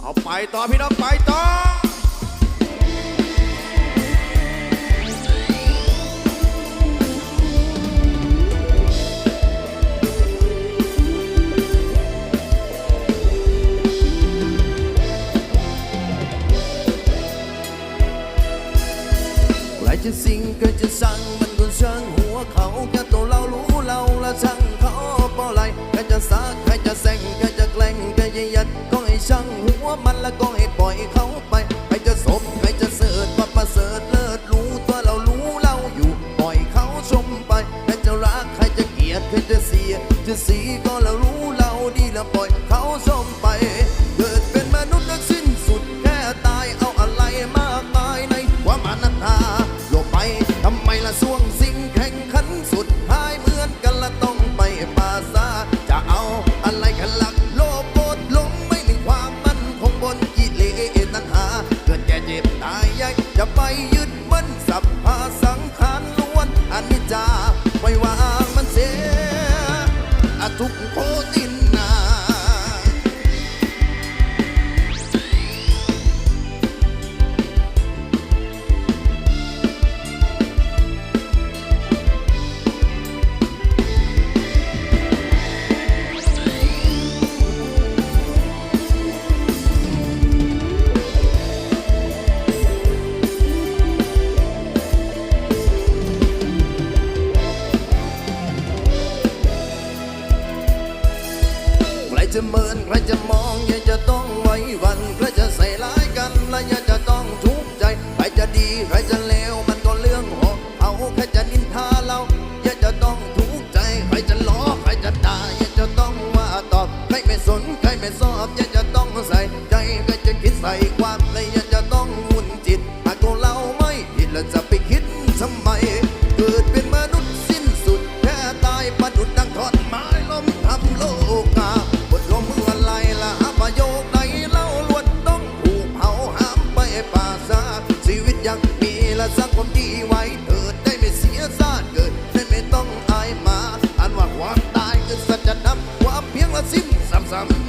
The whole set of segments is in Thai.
เอาไปต่อพี่น้องไปต่อใครจะสิ่งใครจะสั่งมันก็ช่งหัวเขาแค่ตัวเรารู้เราละสั่ง to see Oh, dear. จะเมินใครจะมองอย่าจะต้องไว้วันใครจะใส่ร้ายกันและอย่าจะ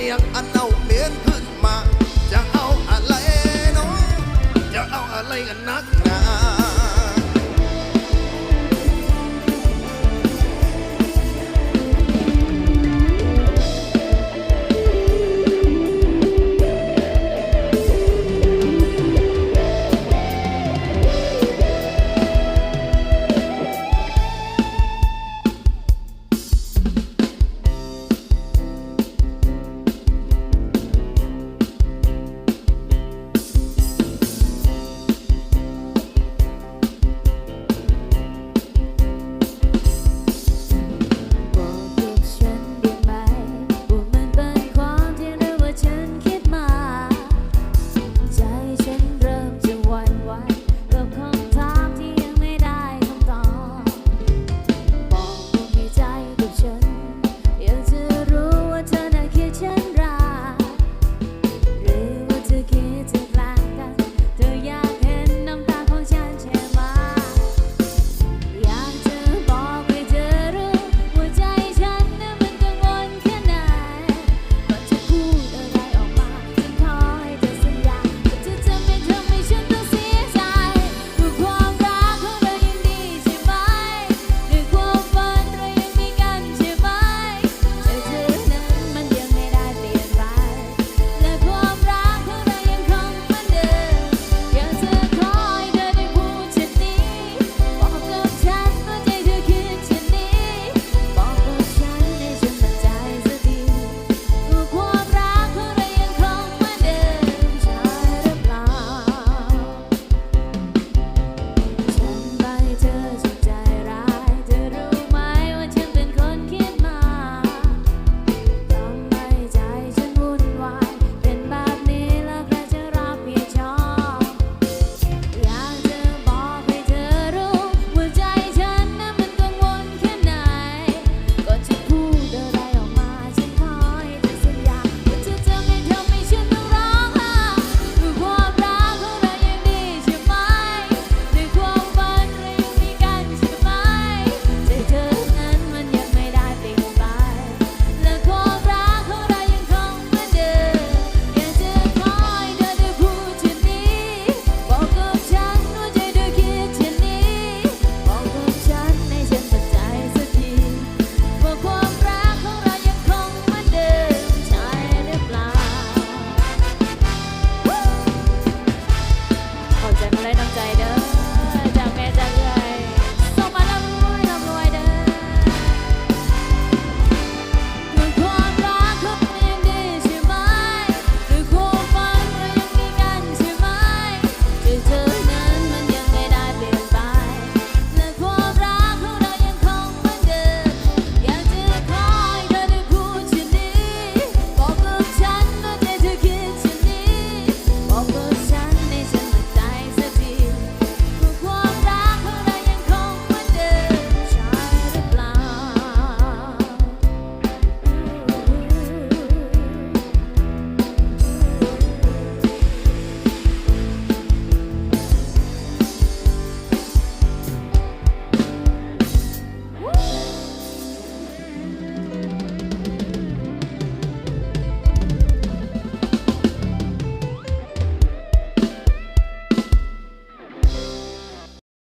I'm not